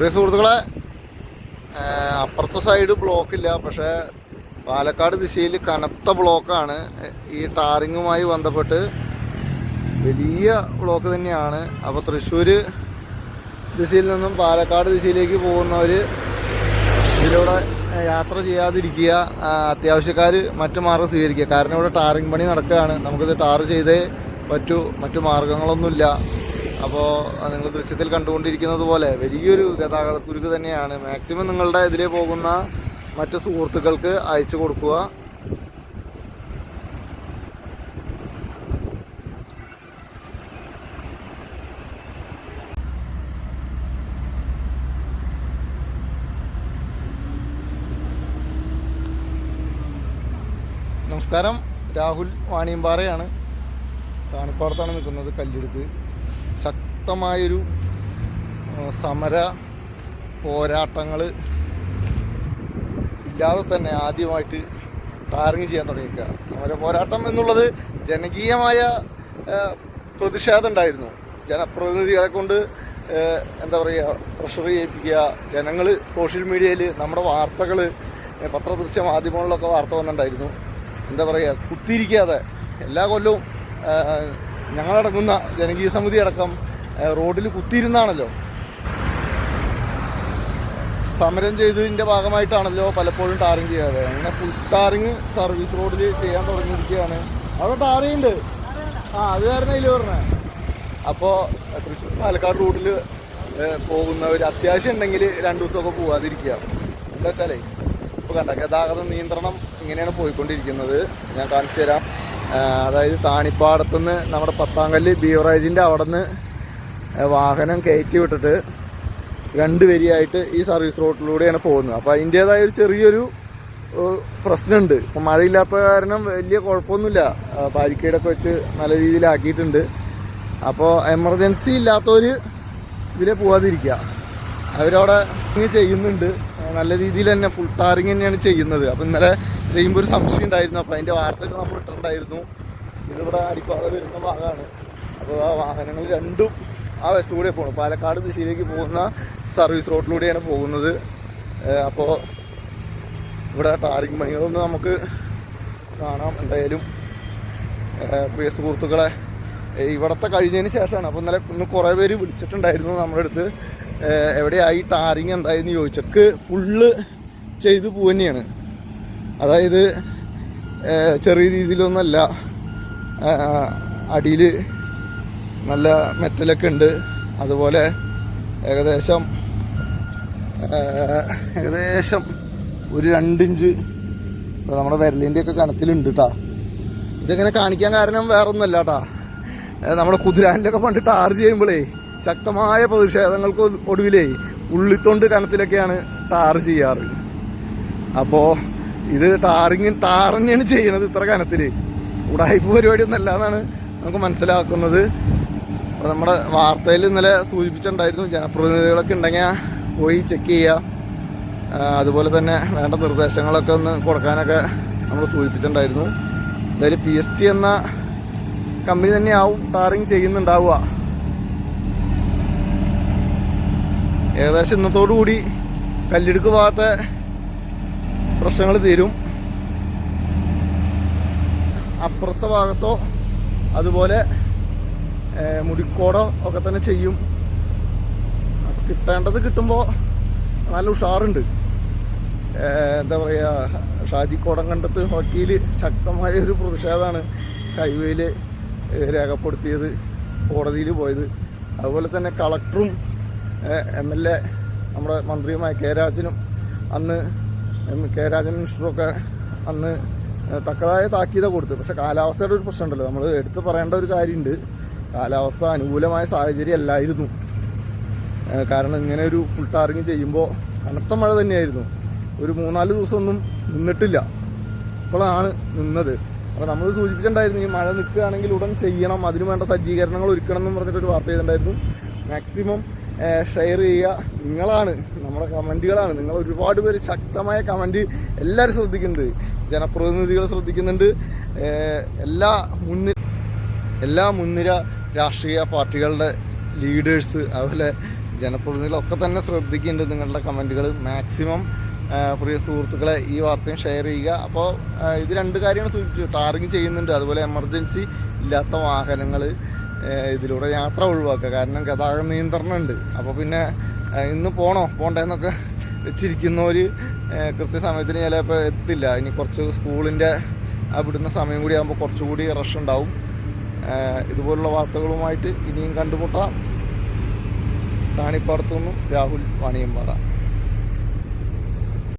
പ്രിയ സുഹൃത്തുക്കളെ അപ്പുറത്തെ സൈഡ് ബ്ലോക്കില്ല പക്ഷേ പാലക്കാട് ദിശയിൽ കനത്ത ബ്ലോക്കാണ് ഈ ടാറിങ്ങുമായി ബന്ധപ്പെട്ട് വലിയ ബ്ലോക്ക് തന്നെയാണ്. അപ്പോൾ തൃശ്ശൂർ ദിശയിൽ നിന്നും പാലക്കാട് ദിശയിലേക്ക് പോകുന്നവർ ഇതിലൂടെ യാത്ര ചെയ്യാതിരിക്കുക അത്യാവശ്യക്കാർ മറ്റു മാർഗം സ്വീകരിക്കുക. കാരണം ഇവിടെ ടാറിങ് പണി നടക്കുകയാണ്. നമുക്കിത് ടാർ ചെയ്തേ പറ്റൂ. മറ്റു മാർഗങ്ങളൊന്നുമില്ല. അപ്പോൾ നിങ്ങൾ ദൃശ്യത്തിൽ കണ്ടുകൊണ്ടിരിക്കുന്നത് പോലെ വലിയൊരു ഗതാഗത കുരുക്ക് തന്നെയാണ്. മാക്സിമം നിങ്ങളുടെ എതിരെ പോകുന്ന മറ്റ് സുഹൃത്തുക്കൾക്ക് അയച്ചു കൊടുക്കുക. നമസ്കാരം. രാഹുൽ വാണിയമ്പാറയാണ്. താണിപ്പാടത്താണ് നിൽക്കുന്നത് കല്ലെടുക്ക്. ശക്തമായൊരു സമര പോരാട്ടങ്ങൾ ഇല്ലാതെ തന്നെ ആദ്യമായിട്ട് ടാറിങ് ചെയ്യാൻ തുടങ്ങിയിരിക്കുക. സമര പോരാട്ടം എന്നുള്ളത് ജനകീയമായ പ്രതിഷേധം ഉണ്ടായിരുന്നു. ജനപ്രതിനിധികളെ കൊണ്ട് എന്താ പറയുക പ്രഷർ ചെയ്യിപ്പിക്കുക ജനങ്ങൾ സോഷ്യൽ മീഡിയയിൽ നമ്മുടെ വാർത്തകൾ പത്രദൃശ്യ മാധ്യമങ്ങളിലൊക്കെ വാർത്ത വന്നിട്ടുണ്ടായിരുന്നു. എന്താ പറയുക കുത്തിയിരിക്കാതെ എല്ലാ കൊല്ലവും ഞങ്ങളടങ്ങുന്ന ജനകീയ സമിതി അടക്കം റോഡിൽ കുത്തിയിരുന്നാണല്ലോ. സമരം ചെയ്തതിന്റെ ഭാഗമായിട്ടാണല്ലോ പലപ്പോഴും ടാറിങ് ചെയ്യാതെ അങ്ങനെ ഫുൾ ടാറിങ് സർവീസ് റോഡിൽ ചെയ്യാൻ തുടങ്ങിയിരിക്കുകയാണ്. അവിടെ ടാറിയുണ്ട് ആ അത് കാരണം അതിൽ പറഞ്ഞേ. അപ്പോൾ തൃശ്ശൂർ പാലക്കാട് റൂട്ടിൽ പോകുന്നവർ അത്യാവശ്യം ഉണ്ടെങ്കിൽ രണ്ട് ദിവസമൊക്കെ പോവാതിരിക്കുക. എന്താ വെച്ചാലേ ഇപ്പോൾ കണ്ട ഗതാഗത നിയന്ത്രണം ഇങ്ങനെയാണ് പോയിക്കൊണ്ടിരിക്കുന്നത്. ഞാൻ കാണിച്ചു തരാം അതായത് താണിപ്പാടത്തുനിന്ന് നമ്മുടെ പത്താങ്കല്ല് ബീവറേജിന്റെ അവിടെ നിന്ന് വാഹനം കയറ്റി വിട്ടിട്ട് രണ്ട് വരിയായിട്ട് ഈ സർവീസ് റോഡിലൂടെയാണ് പോകുന്നത്. അപ്പോൾ അതിന്റേതായ ഒരു ചെറിയൊരു പ്രശ്നമുണ്ട്. ഇപ്പം മഴയില്ലാത്ത കാരണം വലിയ കുഴപ്പമൊന്നുമില്ല. ബാരിക്കേഡൊക്കെ വെച്ച് നല്ല രീതിയിലാക്കിയിട്ടുണ്ട്. അപ്പോൾ എമർജൻസി ഇല്ലാത്തവർ ഇതിലെ പോവാതിരിക്കുക. അവരവിടെ ചെയ്യുന്നുണ്ട്. നല്ല രീതിയിൽ തന്നെ ഫുൾ ടാറിങ് തന്നെയാണ് ചെയ്യുന്നത്. അപ്പോൾ ഇന്നലെ ചെയ്യുമ്പോൾ ഒരു സംശയം ഉണ്ടായിരുന്നു. അപ്പോൾ അതിന്റെ വാർത്തയൊക്കെ നമ്മൾ ഇട്ടിട്ടുണ്ടായിരുന്നു. ഇതിവിടെ അടിപ്പാതെ വരുന്ന ഭാഗമാണ്. അപ്പോൾ ആ വാഹനങ്ങൾ രണ്ടും ആ വശത്തൂടെ പോകണം പാലക്കാട് ദിശയിലേക്ക് പോകുന്ന സർവീസ് റോഡിലൂടെയാണ് പോകുന്നത്. അപ്പോൾ ഇവിടെ ടാറിങ് പണികളൊന്നും നമുക്ക് കാണാം എന്തായാലും. പ്രിയ സുഹൃത്തുക്കളെ ഇവിടത്തെ കഴിഞ്ഞതിന് ശേഷമാണ്. അപ്പോൾ ഇന്നലെ ഇന്ന് കുറേ പേര് വിളിച്ചിട്ടുണ്ടായിരുന്നു നമ്മുടെ അടുത്ത്. എവിടെയായി ടാറിങ് എന്തായെന്ന് ചോദിച്ചക്ക് ഫുള്ള് ചെയ്ത് പോവുകയാണ് അതായത് ചെറിയ രീതിയിലൊന്നല്ല. അടിയിൽ നല്ല മെറ്റലൊക്കെ ഉണ്ട്. അതുപോലെ ഏകദേശം ഏകദേശം ഒരു രണ്ടിഞ്ച് നമ്മുടെ വിരലിന്റെയൊക്കെ കനത്തിലുണ്ട് കേട്ടാ ഇതിങ്ങനെ കാണിക്കാൻ കാരണം വേറെ ഒന്നുമല്ല കേട്ടാ നമ്മുടെ കുതിരാനിലൊക്കെ പണ്ട് ടാർജ് ചെയ്യുമ്പോഴേ ശക്തമായ പ്രതിഷേധങ്ങൾക്ക് ഒടുവിലേ ഉള്ളിത്തൊണ്ട് കനത്തിലൊക്കെയാണ് ടാർ ചെയ്യാറ്. അപ്പോൾ ഇത് ടാറിങ് തന്നെയാണ് ചെയ്യണത് ഇത്ര കനത്തിൽ ഉടായ്പ പരിപാടി ഒന്നല്ല അല്ലാന്നാണ് നമുക്ക് മനസ്സിലാക്കുന്നത്. അപ്പോൾ നമ്മുടെ വാർത്തയിൽ ഇന്നലെ സൂചിപ്പിച്ചിട്ടുണ്ടായിരുന്നു ജനപ്രതിനിധികളൊക്കെ ഉണ്ടെങ്കിൽ പോയി ചെക്ക് ചെയ്യുക. അതുപോലെ തന്നെ വേണ്ട നിർദ്ദേശങ്ങളൊക്കെ ഒന്ന് കൊടുക്കാനൊക്കെ നമ്മൾ സൂചിപ്പിച്ചിട്ടുണ്ടായിരുന്നു. എന്തായാലും പി എസ് ടി എന്ന കമ്പനി തന്നെയാവും ടാറിങ് ചെയ്യുന്നുണ്ടാവുക. ഏകദേശം ഇന്നത്തോടു കൂടി കല്ലെടുക്ക് ഭാഗത്തെ പ്രശ്നങ്ങൾ തീരും. അപ്പുറത്തെ ഭാഗത്തോ അതുപോലെ മുടിക്കോടോ ഒക്കെ തന്നെ ചെയ്യും. കിട്ടേണ്ടത് കിട്ടുമ്പോൾ നല്ല ഉഷാറുണ്ട്. എന്താ പറയുക ഷാജി കോടങ്കണ്ടത്ത് വക്കീൽ ശക്തമായ ഒരു പ്രതിഷേധമാണ് ഹൈവേയിൽ രേഖപ്പെടുത്തിയത് കോടതിയിൽ പോയത്. അതുപോലെ തന്നെ കളക്ടറും എം എൽ എ നമ്മുടെ മന്ത്രിയുമായ കെ രാജനും അന്ന് കെ രാജൻ മിനിസ്റ്ററൊക്കെ അന്ന് തക്കതായ താക്കീത കൊടുത്തു. പക്ഷെ കാലാവസ്ഥയുടെ ഒരു പ്രശ്നമുണ്ടല്ലോ. നമ്മൾ എടുത്തു പറയേണ്ട ഒരു കാര്യമുണ്ട്. കാലാവസ്ഥ അനുകൂലമായ സാഹചര്യം അല്ലായിരുന്നു കാരണം ഇങ്ങനെ ഒരു ഫുൾ ടാറിങ് ചെയ്യുമ്പോൾ കനത്ത മഴ തന്നെയായിരുന്നു. ഒരു മൂന്നാൽ ദിവസമൊന്നും നിന്നിട്ടില്ല. ഇപ്പോഴാണ് നിന്നത്. അപ്പോൾ നമ്മൾ സൂചിപ്പിച്ചിട്ടുണ്ടായിരുന്നു ഈ മഴ നിൽക്കുകയാണെങ്കിൽ ഉടൻ ചെയ്യണം അതിന് വേണ്ട സജ്ജീകരണങ്ങൾ ഒരുക്കണം എന്ന് പറഞ്ഞിട്ട് ഒരു വാർത്ത ചെയ്തിട്ടുണ്ടായിരുന്നു. മാക്സിമം ഷെയർ ചെയ്യുക നിങ്ങളാണ് നമ്മുടെ കമന്റുകളാണ് നിങ്ങൾ ഒരുപാട് പേര് ശക്തമായ കമന്റ് എല്ലാവരും ശ്രദ്ധിക്കുന്നത് ജനപ്രതിനിധികൾ ശ്രദ്ധിക്കുന്നുണ്ട്. എല്ലാ മുന്നിൽ എല്ലാ മുൻനിര രാഷ്ട്രീയ പാർട്ടികളുടെ ലീഡേഴ്സ് അതുപോലെ ജനപ്രതിനിധികളൊക്കെ തന്നെ ശ്രദ്ധിക്കുന്നുണ്ട് നിങ്ങളുടെ കമന്റുകൾ. മാക്സിമം പ്രിയ സുഹൃത്തുക്കളെ ഈ വാർത്തയും ഷെയർ ചെയ്യുക. അപ്പോൾ ഇത് രണ്ട് കാര്യങ്ങൾ സൂചിപ്പിച്ചു. ടാറിങ് ചെയ്യുന്നുണ്ട് അതുപോലെ എമർജൻസി ഇല്ലാത്ത വാഹനങ്ങൾ ഇതിലൂടെ യാത്ര ഒഴിവാക്കുക. കാരണം ഗതാഗത നിയന്ത്രണം ഉണ്ട് അപ്പോൾ പിന്നെ ഇന്ന് പോണോ? പോണ്ടേന്നൊക്കെ വെച്ചിരിക്കുന്നവർ കൃത്യസമയത്തിന് ചിലപ്പോൾ എത്തില്ല. ഇനി കുറച്ച് സ്കൂളിന്റെ വിടുന്ന സമയം കൂടി ആകുമ്പോൾ കുറച്ചുകൂടി റഷ് ഉണ്ടാവും. ഇതുപോലുള്ള വാർത്തകളുമായിട്ട് ഇനിയും കണ്ടുമുട്ടാം. താണിപ്പാടത്തു നിന്നും രാഹുൽ വാണിയമ്പാറ